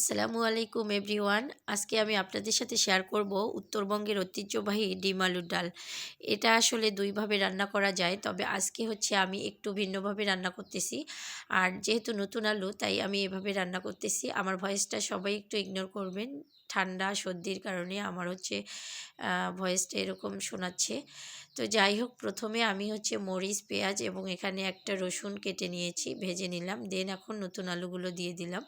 আসসালামু আলাইকুম এভরিওয়ান। আজকে আমি আপনাদের সাথে শেয়ার করব উত্তরবঙ্গের ঐতিহ্যবাহী ডিম আলুর ডাল। এটা আসলে দুইভাবে রান্না করা যায়, তবে আজকে হচ্ছে আমি একটু ভিন্নভাবে রান্না করতেছি। আর যেহেতু নতুন আলু, তাই আমি এভাবে রান্না করতেছি। আমার ভয়েসটা সবাই একটু ইগনোর করবেন। ঠান্ডা, সর্দির কারণে আমার হচ্ছে ভয়েসটা এরকম শোনাচ্ছে। তো যাই হোক, প্রথমে আমি হচ্ছে মরিচ, পেঁয়াজ এবং এখানে একটা রসুন কেটে নিয়েছি, ভেজে নিলাম। দেন এখন নতুন আলুগুলো দিয়ে দিলাম।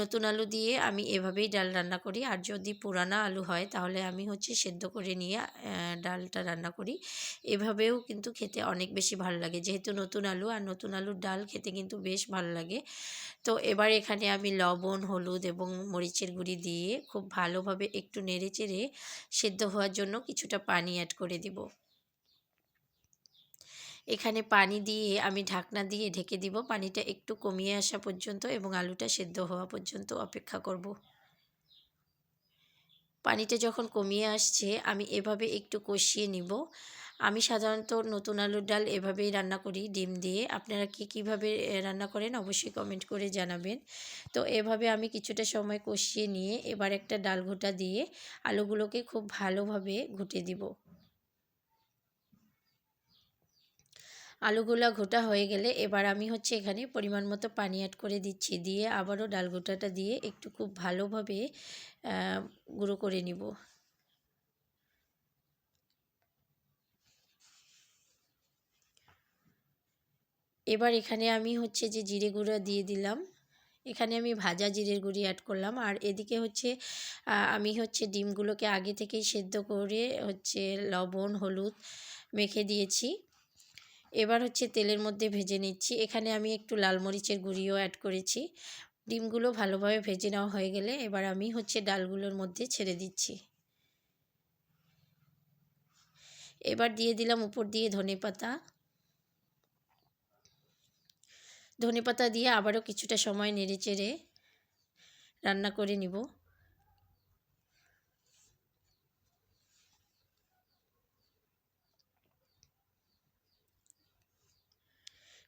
নতুন আলু দিয়ে আমি এভাবেই ডাল রান্না করি। আর যদি পুরানা আলু হয়, তাহলে আমি হচ্ছে সেদ্ধ করে নিয়ে ডালটা রান্না করি। এভাবেও কিন্তু খেতে অনেক বেশি ভালো লাগে। যেহেতু নতুন আলু, আর নতুন আলুর ডাল খেতে কিন্তু বেশ ভালো লাগে। তো এবার এখানে আমি লবণ, হলুদ এবং মরিচের গুঁড়ি দিয়ে খুব ভালোভাবে একটু নেড়ে চেড়ে সেদ্ধ হওয়ার জন্য কিছুটা পানি অ্যাড করে দিব। এখানে পানি দিয়ে আমি ঢাকনা দিয়ে ঢেকে দিব। পানিটা একটু কমিয়ে আসা পর্যন্ত এবং আলুটা সেদ্ধ হওয়া পর্যন্ত অপেক্ষা করব। পানিটা যখন কমিয়ে আসছে, আমি এভাবে একটু কষিয়ে নিব। আমি সাধারণত নতুন আলুর ডাল এভাবেই রান্না করি, ডিম দিয়ে। আপনারা কি কীভাবে রান্না করেন অবশ্যই কমেন্ট করে জানাবেন। তো এভাবে আমি কিছুটা সময় কষিয়ে নিয়ে এবার একটা ডাল ঘোটা দিয়ে আলুগুলোকে খুব ভালোভাবে ঘুটে দিব। আলুগুলা ঘোটা হয়ে গেলে এবার আমি হচ্ছে এখানে পরিমাণ মতো পানি অ্যাড করে দিচ্ছি। দিয়ে আবারও ডাল গোটাটা দিয়ে একটু খুব ভালোভাবে গুঁড়ো করে নিব। এবার এখানে আমি হচ্ছে যে জিরে গুঁড়া দিয়ে দিলাম। এখানে আমি ভাজা জিরের গুঁড়ি অ্যাড করলাম। আর এদিকে হচ্ছে আমি হচ্ছে ডিমগুলোকে আগে থেকেই সেদ্ধ করে হচ্ছে লবণ, হলুদ মেখে দিয়েছি। এবার হচ্ছে তেলের মধ্যে ভেজে নিচ্ছি। এখানে আমি একটু লাল মরিচের গুঁড়িও অ্যাড করেছি। ডিমগুলো ভালোভাবে ভেজে নেওয়া হয়ে গেলে এবার আমি হচ্ছে ডালগুলোর মধ্যে ছেড়ে দিচ্ছি। এবার দিয়ে দিলাম উপর দিয়ে ধনে পাতা ধনে পাতা দিয়ে আবারও কিছুটা সময় নেড়ে চেড়ে রান্না করে নিব।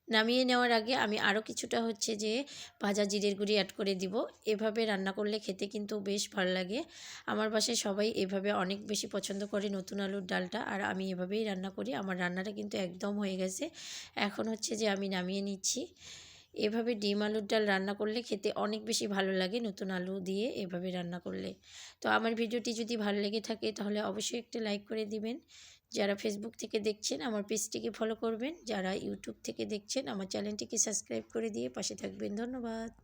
নামিয়ে নেওয়ার আগে আমি আরও কিছুটা হচ্ছে যে ভাজা জিরের গুঁড়ি অ্যাড করে দিব। এভাবে রান্না করলে খেতে কিন্তু বেশ ভালো লাগে। আমার বাসায় সবাই এভাবে অনেক বেশি পছন্দ করে নতুন আলুর ডালটা আর আমি এভাবেই রান্না করি। আমার রান্নাটা কিন্তু একদম হয়ে গেছে। এখন হচ্ছে যে আমি নামিয়ে নিচ্ছি। এভাবে ডিম আলুর ডাল রান্না করলে খেতে অনেক বেশি ভালো লাগে নতুন আলু দিয়ে এভাবে রান্না করলে। তো আমার ভিডিওটি যদি ভালো লেগে থাকে তাহলে অবশ্যই একটা লাইক করে দিবেন। যারা ফেসবুক থেকে দেখছেন আমার পেজটিকে ফলো করবেন। যারা ইউটিউব থেকে দেখছেন আমার চ্যানেলটিকে সাবস্ক্রাইব করে দিয়ে পাশে থাকবেন। ধন্যবাদ।